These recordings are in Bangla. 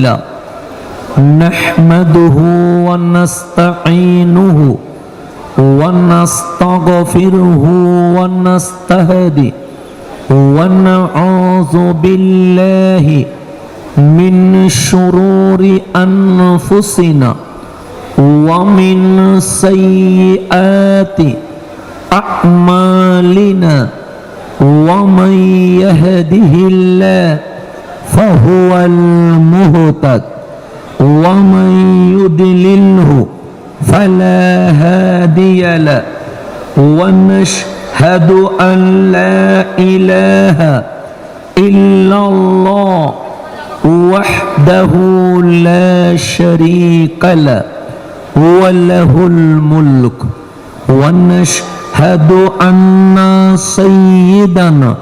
الحمد لله نحمده ونستعينه ونستغفره ونستهدي ونعوذ بالله من شرور أنفسنا ومن سيئات أعمالنا ومن يهده الله فهو المهتد. ومن يضلله فلا هادي له. ونشهد أن لا إله إلا الله وحده لا شريك له. وله الملك. ونشهد أن سيدنا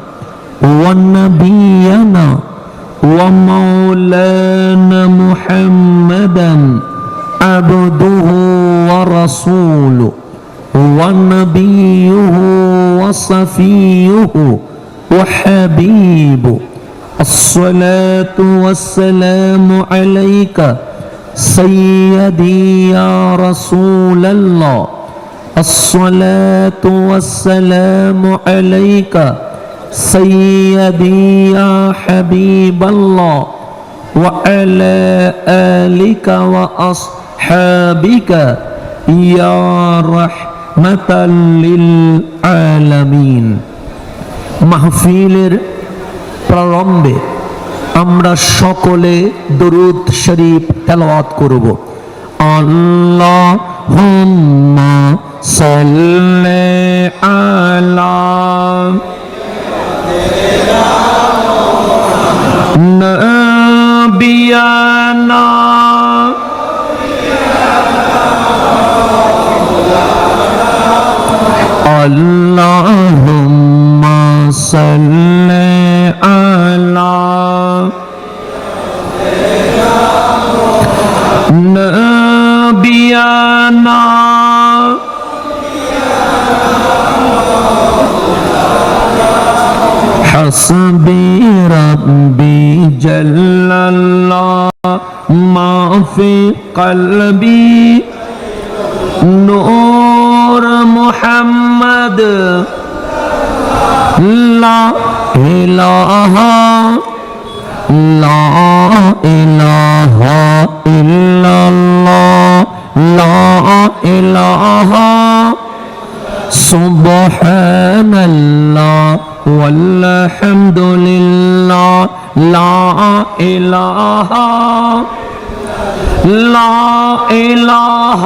ونبينا ومولانا محمدا عبده ورسوله ونبيه وصفيه وحبيبه. الصلاة والسلام عليك سيدي يا رسول الله. الصلاة والسلام عليك سيدي يا حبيب الله وعلى آلك وأصحابك يا رحمة للعالمين মাহফিলের প্রারম্ভে আমরা সকলে দরুদ শরীফ তেলাওয়াত করব আল্লাহ সাল্লি আলা أوليانا اللهم صل على نبينا حسبي في قلبي. نور محمد. لا إله. لا إله إلا الله. لا إله. سبحان الله والحمد لله لا إله. لا إله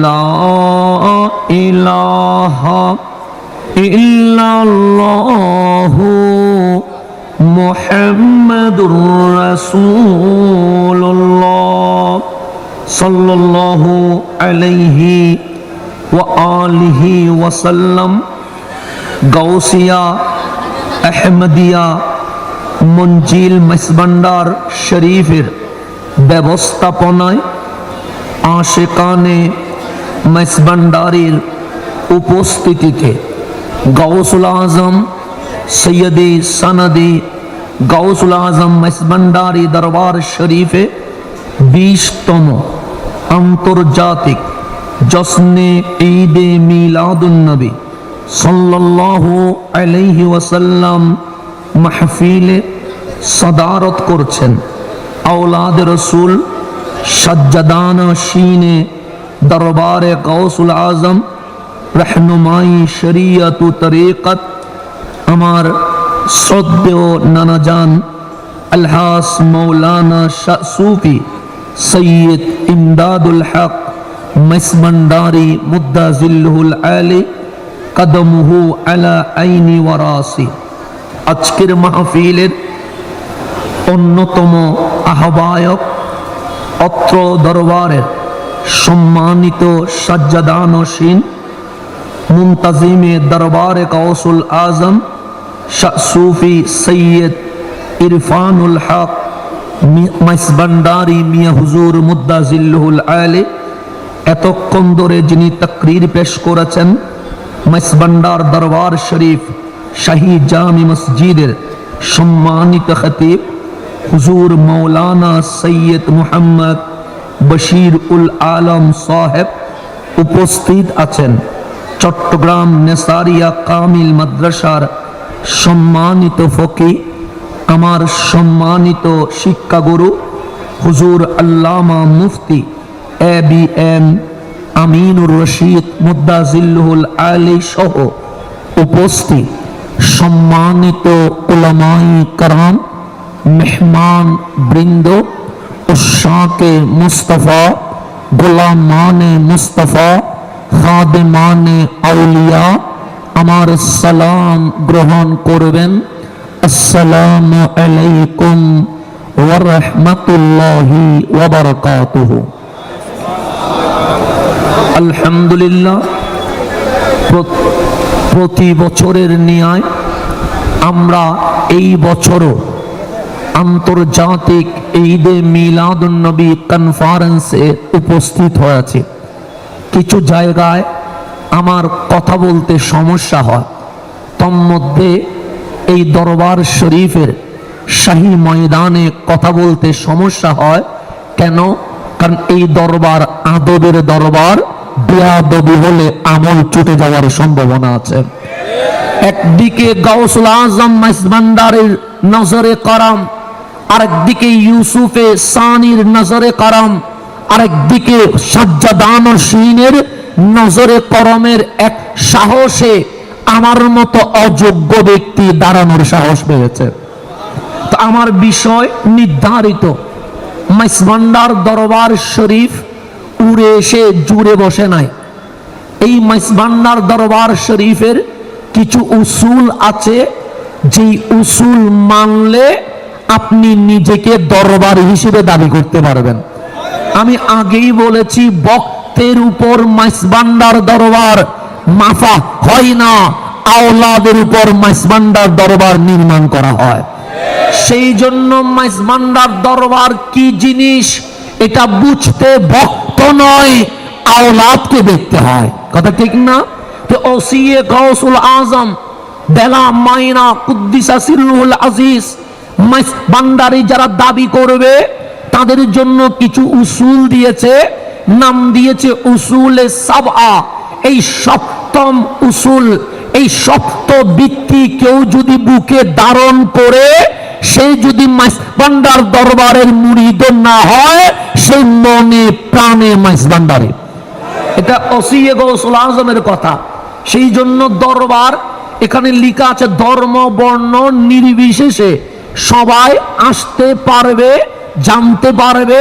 لا إله إلا الله محمد رسول الله صلى الله عليه وآله وسلم. غوثيا আহমদিয়া মঞ্জিল মেসবান্ডার শরীফের ব্যবস্থাপনায় আশেকানে মেসবান্ডারির উপস্থিতিতে গাউসুল আজম সৈয়দি সনদি গাউসুল আজম মেসবান্ডারি দরবার শরীফে বিশতম আন্তর্জাতিক জশ্নে ঈদে মিলাদুন্নবী সাল্লাল্লাহু আলাইহি ওয়াসাল্লাম মাহফিলে সদারত করছেন। আওলাদ রসুল সজ্জাদানা শিনে দরবারে গৌসুল আজম রহনুমাই শরিয়ত তরিকত, আমার শ্রদ্ধেয় নানাজান আলহাস মৌলানা শাহ সুফি সৈয়দ ইমদাদুল হক মেসমন্ডারি মুদ্দা জিল্লুল আলী কদমহু আলা আইনি ওয়ারাসি। আজকের মাহফিলের অন্যতম আহ্বায়ক অত্র দরবারের সম্মানিত সাজ্জাদানসীন মুন্তাজিমে দরবারে কৌসুল আজম সুফি সৈয়দ ইরফানুল হক মাইসবান্ডারি মিয়া হুজুর মুদ্দা জিল্লুল আলে, এতক্ষণ ধরে যিনি তকরির পেশ করেছেন মাইসবান্ডার দরবার শরীফ শাহী জামি মসজিদের সম্মানিত খতিব হুজুর মৌলানা সৈয়দ মুহাম্মদ বশির উল আলম সাহেব উপস্থিত আছেন। চট্টগ্রাম নেসারিয়া কামিল মাদ্রাসার সম্মানিত ফকি, আমার সম্মানিত শিক্ষাগুরু হুজুর আল্লামা মুফতি A B M Aminur Rashid মুদাজিল্লুল Ali সহ উপস্থিত সম্মানিত উলামাই কারাম, মেহমান বৃন্দ উশাকে মুস্তফা, গোলামানে মুস্তফা, খাদেমানে আউলিয়া আমার সালাম গ্রহণ করবেন। আসসালামু আলাইকুম ওয়া রাহমাতুল্লাহি ওয়া বারাকাতুহু। আলহামদুলিল্লাহ, প্রতি বছরের ন্যায় আমরা এই বছরও আন্তর্জাতিক ঈদে মিলাদুন্নবী কনফারেন্সে উপস্থিত হয়েছে। কিছু জায়গায় আমার কথা বলতে সমস্যা হয়। তন্মধ্যে এই দরবার শরীফের শাহী ময়দানে কথা বলতে সমস্যা হয়। কেন? কারণ এই দরবার আদবের দরবার। বেয়াদবি হলে আমল চুটে যাওয়ার সম্ভাবনা আছে। একদিকে গাউসুল আজম মাইসবান্ডারের নজরে করম, আরেকদিকে ইউসুফে সানির নজরে করম, আরেকদিকে সাজ্জাদান ও শিনের নজরে করমের এক সাহসে আমার মতো অযোগ্য ব্যক্তি দাঁড়ানোর সাহস পেয়েছে। আমার বিষয় নির্ধারিত। মাইসবান্ডার দরবার শরীফ উড়ে এসে জুড়ে বসে নাই। এই মাইসবান্ডার দরবার শরীফের কিছু উসুল আছে, যেই উসুল মানলে আপনি নিজেকে দরবার হিসেবে দাবি করতে পারবেন। আমি আগেই বলেছি বক্তের উপর মাইসবান্ডার দরবার মাফা হয় না। আওলাদের উপর মাইসবান্ডার দরবার নির্মাণ করা হয়। সেই জন্য মাইসবান্ডার দরবার কি জিনিস, এটা বুঝতে ভক্ত নয় আওলাদকে দেখতে হয়। কথা ঠিক না? তো ওসিয়ে গৌসুল আজম, বেলা মাইনা কুদ্দিসা সিরুল আজিজ, মাইস বান্দারি যারা দাবি করবে, তাদের জন্য কিছু উসুল দিয়েছে, নাম দিয়েছে উসুলে সাবআ। এই সপ্তম উসুল, এই সপ্ত বৃত্তি কেউ যদি বুকে ধারণ করে, সে যদি মাইসবান্ডার দরবারের মুড়িদ না হয় মনে প্রাণে মাইসবান্ডারে এটা অসিয়ে গৌসুল আজমের কথা। সেই জন্য দরবার, এখানে লিখা আছে ধর্ম, বর্ণ নির্বিশেষে সবাই আসতে পারবে, জানতে পারবে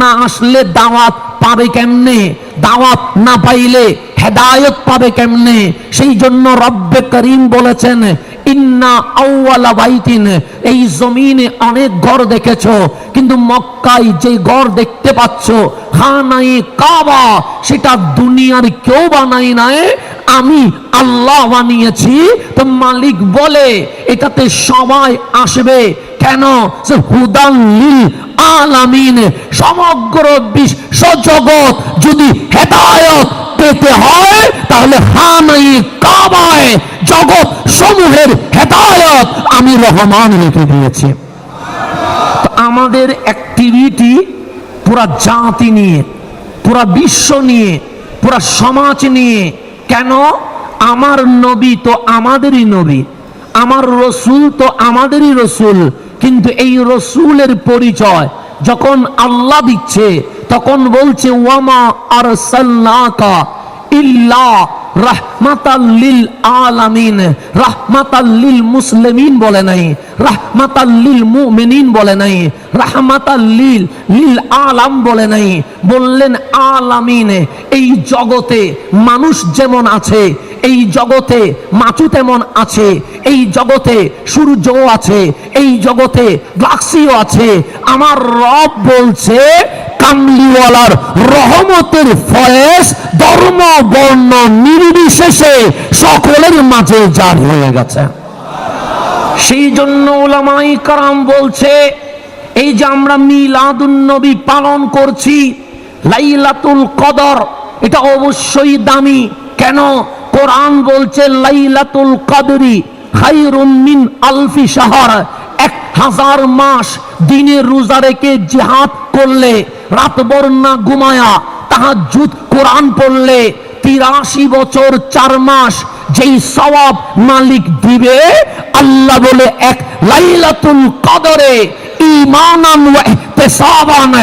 না আসলে দাওয়াত পাবে কেমনে? দাওয়াত না পাইলে হেদায়ত পাবে কেমনে? সেই জন্য রব্বে করিম বলেছেন ইন্না আউয়ালা বাইতিন, এই জমিনে অনেক ঘর দেখেছ, কিন্তু মক্কায় যে ঘর দেখতে পাচ্ছ খানাই কাবা, সেটা দুনিয়ার কেউ বানাই নাই, আমি আল্লাহ বানিয়েছি। তো মালিক বলে, এটাতে সবাই আসবে। কেন? সে হুদান লিল আলামিন, সমগ্র বিশ্ব জগৎ যদি হেদায়ত পেতে হয়, তাহলে হানাই কাবায় জগৎ সমূহের হেদায়ত আমি রহমান রেখে দিয়েছি। আমাদের অ্যাক্টিভিটি পুরা জাতি নিয়ে, পুরা বিশ্ব নিয়ে, পুরা সমাজ নিয়ে, কেন? আমার নবী তো আমাদেরই নবী, আমার রসুল তো আমাদেরই রসুল, কিন্তু এই রসুলের পরিচয় যখন আল্লাহ দিচ্ছে, তখন বলছে, ওয়ামা আর সাল্লাকা ইল্লা রাহমাতাল্লিল আলামিন রাহমাতাল্লিল মুসলিমিন বলে নাই রাহমাতাল্লিল মুমিনিন বলে নাই রাহমাতাল্লিল লিল আলাম বলে নাই। বললেন, আলামিন, এই জগতে মানুষ যেমন আছে, এই জগতে মাছু তেমন আছে, এই জগতে সূর্যও আছে, এই জগতে গ্লাক্সিও আছে। আমার রব বলছে কামলিওয়ালার রহমতের ফয়েস ধর্ম, বর্ণ নির্বিশেষে সকলের মাঝে জারি হয়ে গেছে। সেই জন্য ওলামাই কারাম বলছে, এই যে আমরা মিলাদুন্নবী পালন করছি, লাইলাতুল কদর, এটা অবশ্যই দামি। কেন? কোরআন বলছে, লাইলাতুল কদরি খায়রুম মিন আলফি শাহর। হাজার মাস দিনে রোজা রেখে জিহাদ করলে রাত বর্ণা ঘুমায়া তাহাজ্জুদ কোরআন পড়লে তিরাশি বছর চার মাস যেই সওয়াব মালিক দিবে, আল্লাহ বলে এক লাইলাতুল কদরে ওয়া ইহতিসাবান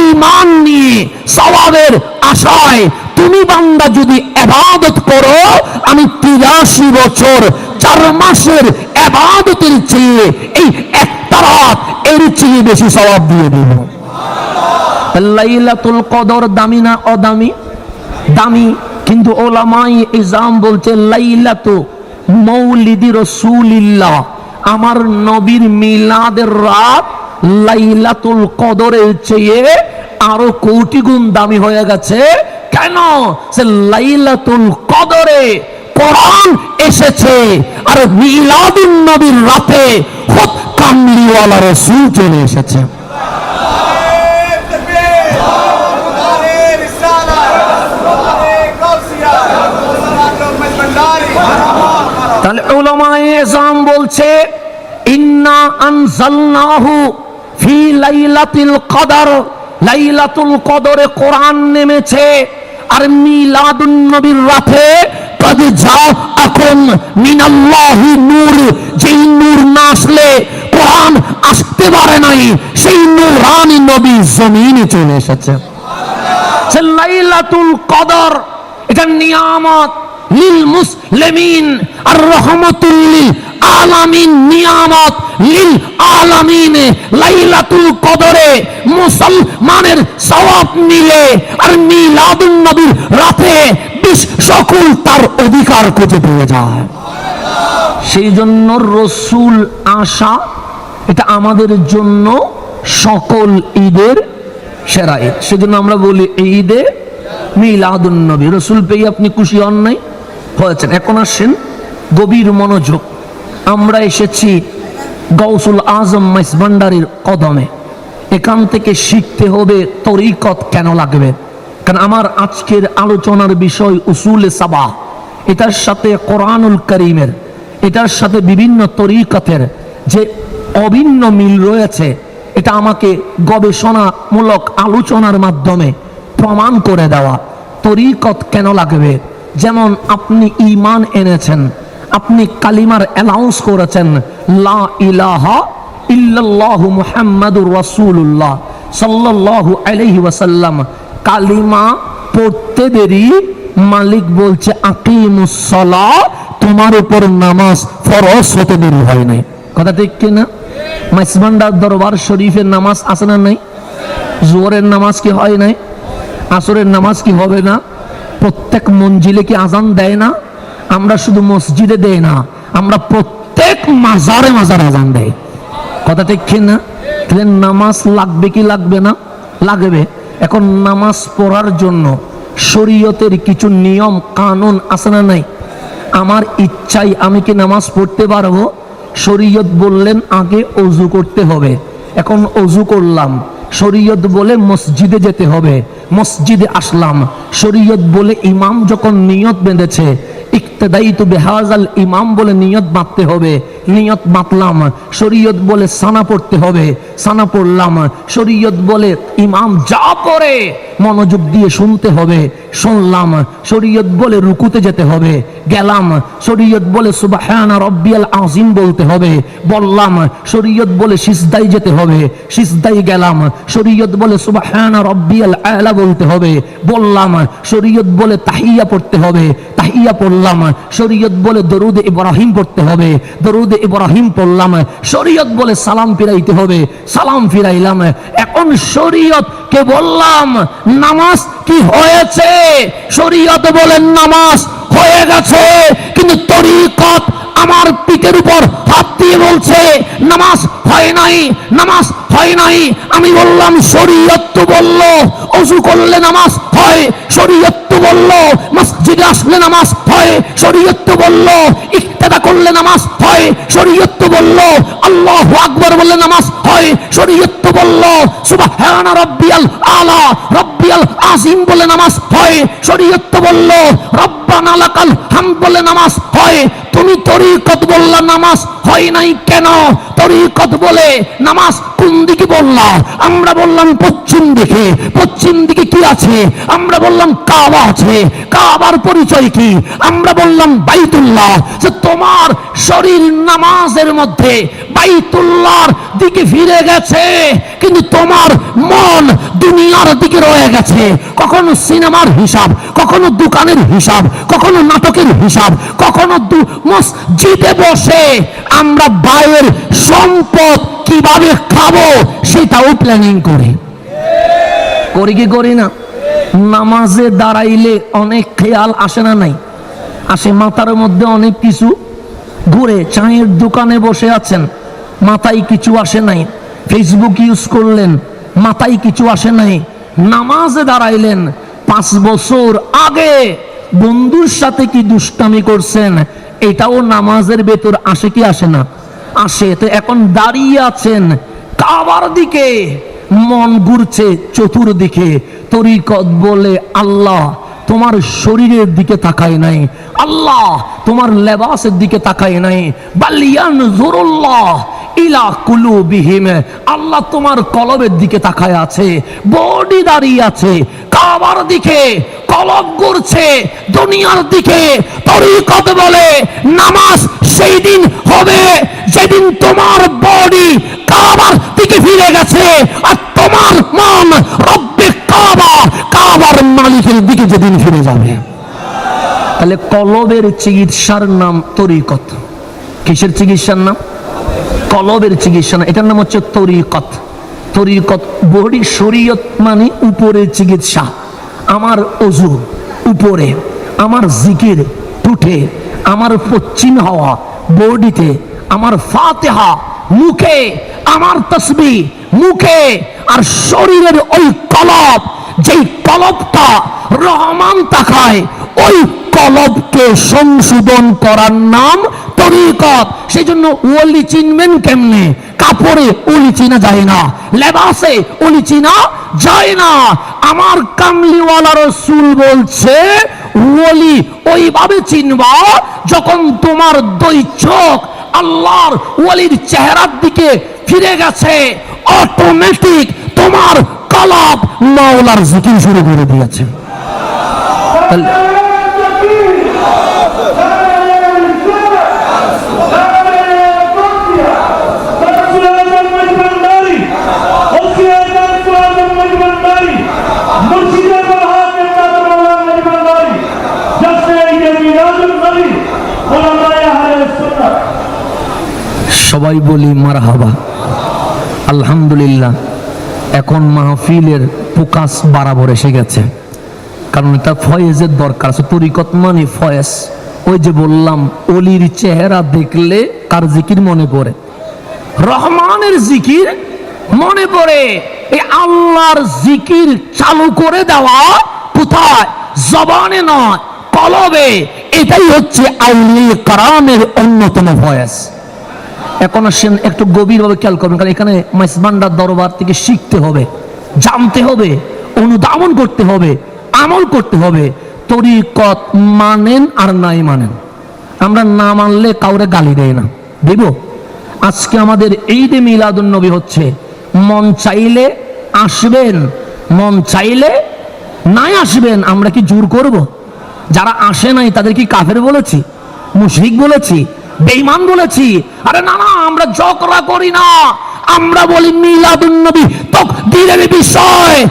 ঈমান নিয়ে সওয়াবের আশায় তুমি বান্দা যদি ইবাদত করো, আমি তিরাশি বছর চার মাসের ইবাদতের চেয়ে এই একটা রাত এর চেয়ে বেশি সওয়াব দিয়ে দেব লাইলাতুল কদর দামি না অদামি? দামি, কিন্তু ওলামাই ইজাম বলছে, লাইলাতু মৌলিদি রসুলিল্লাহ, আমার নবীর মিলাদের রাত লাইলাতুল কদরের চেয়ে আরও কোটি গুণ দামি হয়ে গেছে। কেন? সে লাইলাতুল কদরে কোরআন এসেছে আর মিলাদুন নবীর রাতে খুব কামলিওয়ালা রসুল চলে এসেছে। তাহলে উলামায়ে এজাম বলছে, ইন্না আনজালনাহু ফি লাইলাতিল কদর। লাইলাতুল কদরে কোরআন নেমেছে, আর মিলাদুন নবীর রাতে কদ জাআকুম মিনাল্লাহি নূর, যেই নূর না আসলে কোরআন আসতে পারে নাই, সেই নূরানি নবী জমিনে চলে এসেছে। লাইলাতুল কদর, এটা নিয়ামত, লিল মুসলিমিন, আর রহমতুল লিল আলামিন নিয়ামত, লিল আলামিন লাইলাতুল কদরে মুসলমানের সওয়াব মিলে আর মিলাদুন নবীর রাতে বিশ সকল তার অধিকার খুঁজে পেয়ে যায়। সেই জন্য রসুল আশা, এটা আমাদের জন্য সকল ঈদের সেরা ঈদ সেজন্য আমরা বলি এই ঈদে মিলাদুন নবী রসুল পেয়ে আপনি খুশি হন নাই? হয়েছেন। এখন আসেন গভীর মনোযোগ। আমরা এসেছি গৌসুল আজম মাইস ভান্ডারির কদমে। এখান থেকে শিখতে হবে তরিকত কেন লাগবে? কারণ আমার আজকের আলোচনার বিষয় উসুল সাবা। এটার সাথে কোরআনুল করিমের, এটার সাথে বিভিন্ন তরিকতের যে অভিন্ন মিল রয়েছে, এটা আমাকে গবেষণামূলক আলোচনার মাধ্যমে প্রমাণ করে দেওয়া। তরিকত কেন লাগবে? যেমন আপনি ইমান এনেছেন, আপনি কালিমার অ্যানাউন্স করেছেন, লা ইলাহা ইল্লাল্লাহু মুহাম্মাদুর রাসূলুল্লাহ সাল্লাল্লাহু আলাইহি ওয়াসাল্লাম। কালিমা পড়তে দেরি। মালিক বলছে, আকিমুস সালাহ, তোমার উপর নামাজ ফরজ হতে দেরি হয় নাই। কথা ঠিক কিনা মাইসবান্ডার দরবার শরীফের নামাজ আছে না নাই? জোহরের নামাজ কি হয় নাই? আসরের নামাজ কি হবে না? প্রত্যেক মঞ্জিলে কি আজান দেয় না? আমরা শুধু মসজিদে দেয় না, আমরা প্রত্যেক মাজারে মাজার আজান দেয়। কথা ঠিক না? তাহলে নামাজ লাগবে কি লাগবে না? লাগবে। এখন নামাজ পড়ার জন্য শরীয়তের কিছু নিয়ম, কানুন আছে না নাই? আমার ইচ্ছাই আমি কি নামাজ পড়তে পারব? শরীয়ত বললেন, আগে অজু করতে হবে। এখন অজু করলাম। শরীয়ত বলে মসজিদে যেতে হবে। মসজিদে আসলাম। শরীয়ত বলে ইমাম যখন নিয়ত বেঁধেছে ইমাম বলে নিয়ত বাঁধতে হবে। নিয়ত বাঁধলাম, শরীয়ত বলে সানা পড়তে হবে। সানা পড়লাম, শরীয়ত বলে ইমাম যা মনোযোগ দিয়ে শুনতে হবে। শুনলাম, শরীয়ত বলে রুকুতে যেতে হবে। গেলাম, শরীয়ত বলে সুবাহানা রব্বিয়াল আজিম বলতে হবে। বললাম, শরীয়ত বলে সিজদাই যেতে হবে। সিজদাই গেলাম, শরীয়ত বলে সুবাহানা রব্বিয়াল আলা বলতে হবে। বললাম, শরীয়ত বলে তাহিয়া পড়তে হবে। তাহিয়া পড়লাম, শরীয়ত বলে দরুদ ইব্রাহিম পড়তে হবে। দরুদ ইব্রাহিম পড়লাম, শরীয়ত বলে সালাম ফিরাইতে হবে। সালাম ফিরাইলাম, এখন শরীয়ত কে বললাম, নামাজ কি হয়েছে? শরীয়ত বলেন নামাজ হয়ে গেছে, কিন্তু তরিকত আমার পিঠের উপর হাত দিয়ে বলছে, নামাজ হয় নাই, নামাজ হয় নাই। আমি বললাম, শরীয়ত বলল, অজু করলে নামাজ হয়, শরীয়ত বলল, মসজিদে আসলে নামাজ হয়, শরীয়ত বলল ইক্তেদা করলে নামাজ হয়, শরীয়ত বলল, আল্লাহ আকবর বললে নামাজ হয়, শরীয়ত বলল, সুবহান রাব্বিয়াল আলা রব্বি রাদিয়াল আজিম বলে নামাজ হয়। শরীয়ত বলল, রব্বানা লাকাল হাম বলে নামাজ হয়। তুমি তরিকত বললা নামাজ হয় নাই কেন? তরিকত বলে নামাজ কোন দিকে বললা? আমরা বললাম পশ্চিম দিকে। পশ্চিম দিকে কি আছে, আমরা বললাম কাবা আছে। কাবার পরিচয় কি? আমরা বললাম বাইতুল্লাহ, যে তোমার শরীর নামাজের মধ্যে বাইতুল্লাহর দিকে ফিরে গেছে, কিন্তু তোমার মন দুনিয়ার দিকে রয়ে গেছে। কখনো সিনেমার হিসাব, কখনো দোকানের হিসাব, কখনো নাটকের হিসাব, কখনো মসজিদে বসে আমরা বাইরের সম্পদ কীভাবে খাব, সেটাও প্ল্যানিং করি। করি কি করি না? নামাজে দাঁড়াইলে অনেক খেয়াল আসে না নাই? আসে মাথার মধ্যে অনেক কিছু ঘুরে, চায়ের দোকানে বসে আছেন, মাথায় কিছু আসে নাই। ফেসবুক ইউজ করলেন, মাথায় কিছু আসে নাই। নামাজে দাঁড়াইলেন, পাঁচ বছর আগে বন্ধুর সাথে কি দুষ্টামি করছেন? এটাও নামাজের ভেতর আসে কি আসে না? আসে, তো এখন দাঁড়িয়ে আছেন কাবার দিকে। মন ঘুরছে চতুর্দিকে। তরিকত বলে, আল্লাহ, তোমার শরীরের দিকে তাকায় নাই। আল্লাহ, তোমার লেবাসের দিকে তাকায় নাই। বালিয়ান জোরুল্লাহ ইলা কুলুবিহিম। আল্লাহ তোমার কলবের দিকে তাকায় আছে, বডি দাঁড়িয়ে আছে। কাবার দিকে কলব ঘুরছে, দুনিয়ার দিকে তরিকত বলে, নামাজ সেই দিন হবে যেদিন তোমার বডি কাবার দিকে ফিরে গেছে। আর তোমার মন রব্বে কাবা, কাবার মালিকের দিকে যেদিন ফিরে যাবে। তাহলে কলবের চিকিৎসার নাম তরিকত। কিসের চিকিৎসার নাম? কলবের চিকিৎসা না, এটার নাম হচ্ছে তরিকত। তরিকত বডি শরীয়ত মানে উপরে চিকিৎসা, আমার অজু উপরে, আমার জিকির টুটে আমার পশ্চিম হওয়া বডিতে, আমার ফাতেহা মুখে আমার তসবি, মুখে আর শরীরের ওই কলব, যেই কলবটা রহমান তাকায় ওই কলবকে সংশোধন করার নাম তরিকত। সেই জন্য ওলি চিনবেন কেমনে? কাপড়ে ওলি চিনা যায় না, লেবাসে ওলি চিনা যায় না। আমার কামলিওয়ালা রসুল বলছে, ওলি ওইভাবে চিনবা যখন তোমার দুই চোখ আল্লাহর ওয়ালির চেহারার দিকে ফিরে গেছে অটোমেটিক তোমার কলাপ মাওলার জিকির শুরু করে দিয়েছে। তাহলে সবাই বলি মারহাবা। আলহামদুলিল্লাহ, এখন মাহফিলের ফোকাস বরাবর এসে গেছে। কারণ এটা ফয়েজের দরকার আছে তরিকত মানে ফয়েজ। ওই যে বললাম, অলির চেহারা দেখলে কার জিকির মনে পড়ে। রহমানের জিকির মনে পড়ে। এই আল্লাহর জিকির চালু করে দেওয়া কোথায়? জবানে নয়, কলবে। এটাই হচ্ছে আউলি কারামের অন্যতম ভয়েস এখন আসেন একটু গভীরভাবে খেয়াল করবেন, কারণ এখানে মাইসবান্ডার দরবার থেকে শিখতে হবে, জানতে হবে, অনুধাবন করতে হবে, আমল করতে হবে। তরিকত মানেন আর নাই মানেন। আমরা না মানলে কাউরে গালি দেয় না। দেব? আজকে আমাদের যে মিলাদুন নবী হচ্ছে, মন চাইলে আসবেন, মন চাইলে নাই আসবেন, আমরা কি জোর করব? যারা আসে নাই তাদের কি কাফের বলেছি? মুশরিক বলেছি? বেঈমান বলেছি। আরে না না, আমরা ঝগড়া করি না। আমরা বলি মিলাদুন নবী, তকদিরের বিষয়।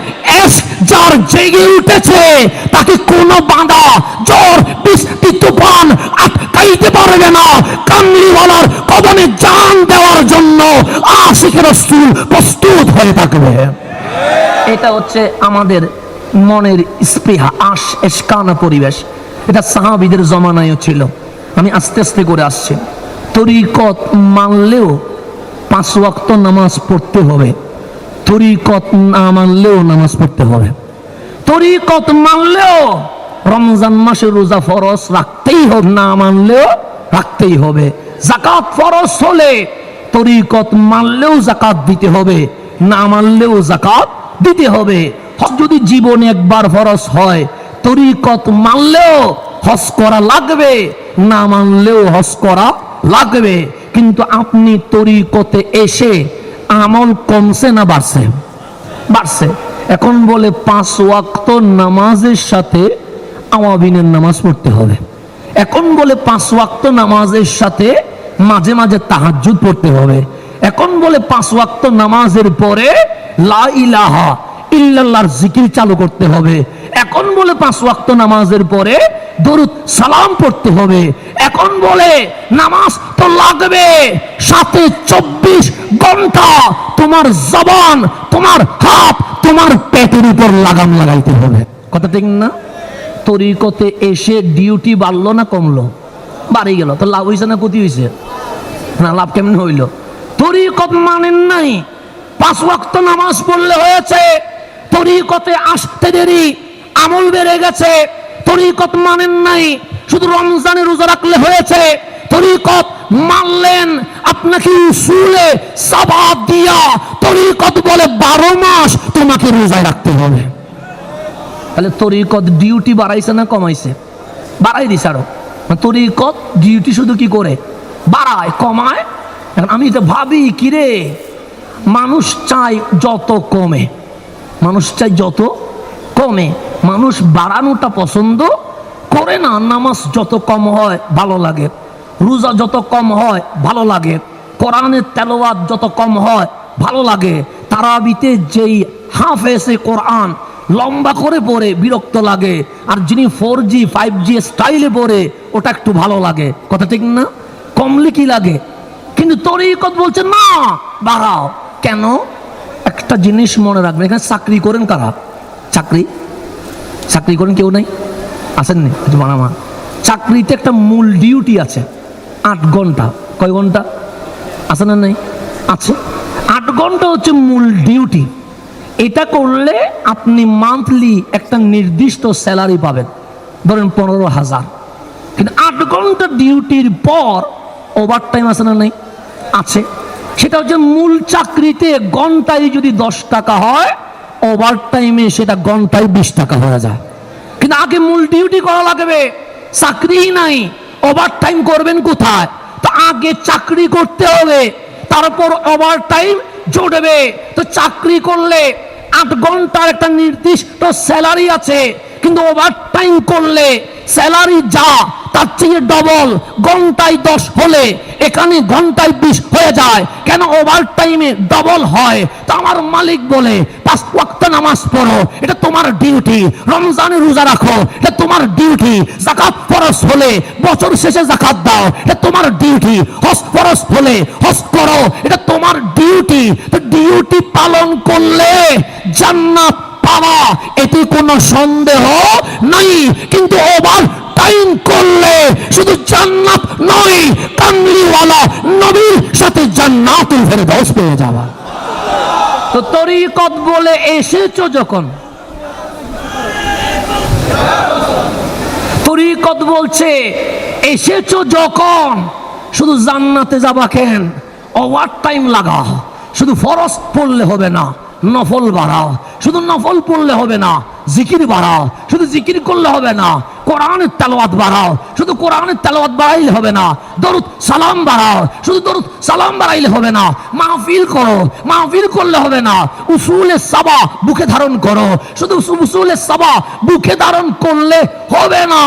এস যার জেগে উঠেছে, তাকে কোনো বাঁধা, জ্বর, বৃষ্টি, তুফান আটকাইতে পারবে না। কামলিওয়ালার কদমে জান দেওয়ার জন্য আশিকের রসুল প্রস্তুত হয়ে থাকবে। এটা হচ্ছে আমাদের মনের স্পৃহা আশ এসকানা পরিবেশ। এটা সাহাবিদের জমানায়ও ছিল। আমি আস্তে আস্তে করে আসছি। তরিকত মানলেও পাঁচ ওয়াক্ত নামাজ পড়তে হবে। তরিকত না মানলেও নামাজ পড়তে হবে। তরিকত মানলেও রমজান মাসে রোজা ফরজ রাখতেই হবে, না মানলেও রাখতেই হবে। জাকাত ফরজ হলে তরিকত মানলেও জাকাত দিতে হবে, না মানলেও জাকাত দিতে হবে। যদি জীবনে একবার ফরজ হয়, তরিকত মানলেও হজ করা লাগবে, না মানলেও হজ করা লাগবে। কিন্তু আপনি তরিকতে এসে আমল কমছে না বাড়ছে? বাড়ছে। এখন বলে পাঁচ ওয়াক্ত নামাজের সাথে আওয়াবিনের নামাজ পড়তে হবে। এখন বলে পাঁচ ওয়াক্ত নামাজের সাথে মাঝে মাঝে তাহাজ্জুদ পড়তে হবে। এখন বলে পাঁচ ওয়াক্ত নামাজের পরে লা ইলাহা ইল্লাল্লাহর জিকির চালু করতে হবে। এখন বলে পাঁচ ওয়াক্ত নামাজের পরে দরুদ সালাম পড়তে হবে। এখন বলে, নামাজ তো লাগবে, সাথে চব্বিশ ঘণ্টা তোমার জবান, তোমার হাত, তোমার পেটের উপর লাগাম লাগাইতে হবে। কথা ঠিক না? তরিকতে এসে ডিউটি বাড়লো না কমলো? বাড়ি গেল। তো লাভ হয়েছে না ক্ষতি হয়েছে না, লাভ কেমন হইল? তরিকত মানেন নাই। পাঁচ ওয়াক্ত নামাজ পড়লে হয়েছে। তরিকতে আসতে দেরি, আমল বেড়ে গেছে। তরিকত মানেন নাই। শুধু রমজানে রোজা রাখলে হয়েছে। তরিকত মানলেন আপনাকে উসুলে সাবাদ দিয়া। তরিকত বলে বারো মাস তোমাকে রোজায় রাখতে হবে। তাহলে তরিকত ডিউটি বাড়াইছে না কমাইছে? বাড়াই দিছে আরও। তরিকত ডিউটি শুধু কি করে? বাড়ায়, কমায়? এখন আমি তো ভাবি কিরে মানুষ চাই যত কমে। মানুষ চাই যত কমে। মানুষ বাড়ানোটা পছন্দ করে না, নামাজ যত কম হয় ভালো লাগে, রোজা যত কম হয় ভালো লাগে, কোরআনের তেলোয়াত যত কম হয় ভালো লাগে, তারাবিতে যেই হাফেসে কোরআন লম্বা করে পড়ে বিরক্ত লাগে, আর যিনি ফোর জি ফাইভ জি স্টাইলে পড়ে, ওটা একটু ভালো লাগে। কথা ঠিক না? কমলে কি লাগে। কিন্তু তরিকত বলছে, না, বাড়াও। কেন? একটা জিনিস মনে রাখবেন, এখানে চাকরি করেন কারা? চাকরি? চাকরি করেন কেউ নাই? আসেননি একটু বানামা চাকরিতে একটা মূল ডিউটি আছে, আট ঘণ্টা। কয় ঘণ্টা? আছে না নাই? আছে। আট ঘণ্টা হচ্ছে মূল ডিউটি এটা করলে আপনি মান্থলি একটা নির্দিষ্ট স্যালারি পাবেন। ধরেন পনেরো হাজার। কিন্তু আট ঘণ্টা ডিউটির পর ওভার টাইম আছে না নেই? আছে। সেটা হচ্ছে মূল চাকরিতে ঘন্টায় যদি দশ টাকা হয় ওভার টাইমে সেটা ঘন্টায় বিশ টাকা হয়ে যায়। কিন্তু আগে মূল ডিউটি করা লাগবে। চাকরি নাই। ওভার টাইম করবেন কোথায়? তো আগে চাকরি করতে হবে। তারপর ওভার টাইম জুড়বে তো চাকরি করলে আট ঘণ্টার একটা নির্দিষ্ট স্যালারি আছে। কিন্তু ওভার টাইম করলে স্যালারি যা তার চেয়ে ডবল ঘন্টায় দশ হলে এখানে ঘন্টায় বিশ হয়ে যায়। কেন ওভার টাইমে ডবল হয়? তা আমার মালিক বলে, পাঁচ ওয়াক্ত নামাজ পড়ো, এটা তোমার ডিউটি রমজানে রোজা রাখো, এটা তোমার ডিউটি জাকাত ফরস হলে, বছর শেষে জাকাত দাও, এটা তোমার ডিউটি হজ ফরজ হলে হস করো, এটা তোমার ডিউটি তো ডিউটি পালন করলে জান্নাত পাওয়া এতে কোনো সন্দেহ নাই কিন্তু ওভার টাইম করলে শুধু জান্নাত নয়, কামলিওয়ালা নবীর সাথে জান্নাতুল ফেরদৌস পেয়ে যাওয়া। তো তরিকত বলে এসেছ যখন? তরিকত বলছে, এসেছ যখন? শুধু জান্নাতে যাবা কেন? ওভার টাইম লাগাও। শুধু ফরজ পড়লে হবে না। নফল বাড়াও শুধু নফল পড়লে হবে না জিকির বাড়াও শুধু জিকির করলে হবে না কোরআনের তেলাওয়াত বাড়াও। শুধু কোরআনের তেলাওয়াত বাড়াইলে হবে না, দরুদ সালাম বাড়াও। শুধু দরুদ সালাম বাড়াইলে হবে না, মাহফিল করো। মাহফিল করলে হবে না, উসুলে সাবা বুকে ধারণ করো। শুধু উসুলে সাবা বুকে ধারণ করলে হবে না,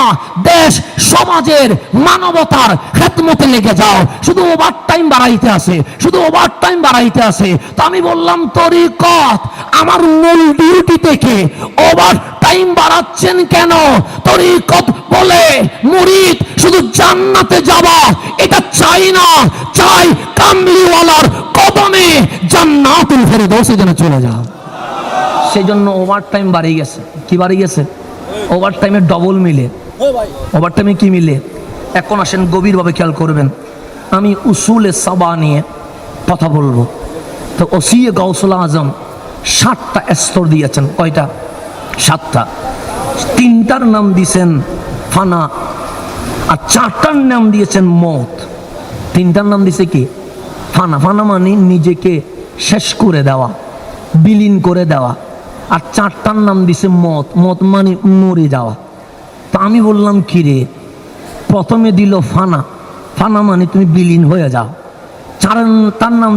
দেশ সমাজের মানবতার খেতমতে লেগে যাও। শুধু ওভার টাইম বাড়াইতে আসে শুধু ওভার টাইম বাড়াইতে আসে তো আমি বললাম, তরিকত আমার মূল ডিউটি থেকে ওভার টাইম বাড়াচ্ছেন কেন? তরিকত বলে মুরিদ শুধু জান্নাতে যাওয়া, এটা চাই না। চাই কামলিওয়ালার কদমে জান্নাতুল ফেরদৌসে যেন চলে যাও সেই জন্য ওভার টাইম বাড়িয়ে গেছে। কি বাড়িয়ে গেছে? ওভার টাইমে ডবল মিলে। ওভার টাইমে কি মিলে? এখন আসেন, গভীরভাবে খেয়াল করবেন। আমি উসুলে সাবা নিয়ে কথা বলব। তো ওসিয়ে গৌসুল আজম ষাটটা স্তর দিয়েছেন, কয়টা? সাতটা। তিনটার নাম দিয়েছেন ফানা আর চারটার নাম দিয়েছেন মত। তিনটার নাম দিছে কি? ফানা। ফানা মানে নিজেকে শেষ করে দেওয়া, বিলীন করে দেওয়া। আর চারটার নাম দিছে মত। মত মানে মরে যাওয়া। তো আমি বললাম, কিরে? প্রথমে দিল ফানা। ফানা মানে তুমি বিলীন হয়ে যাও। চার তার নাম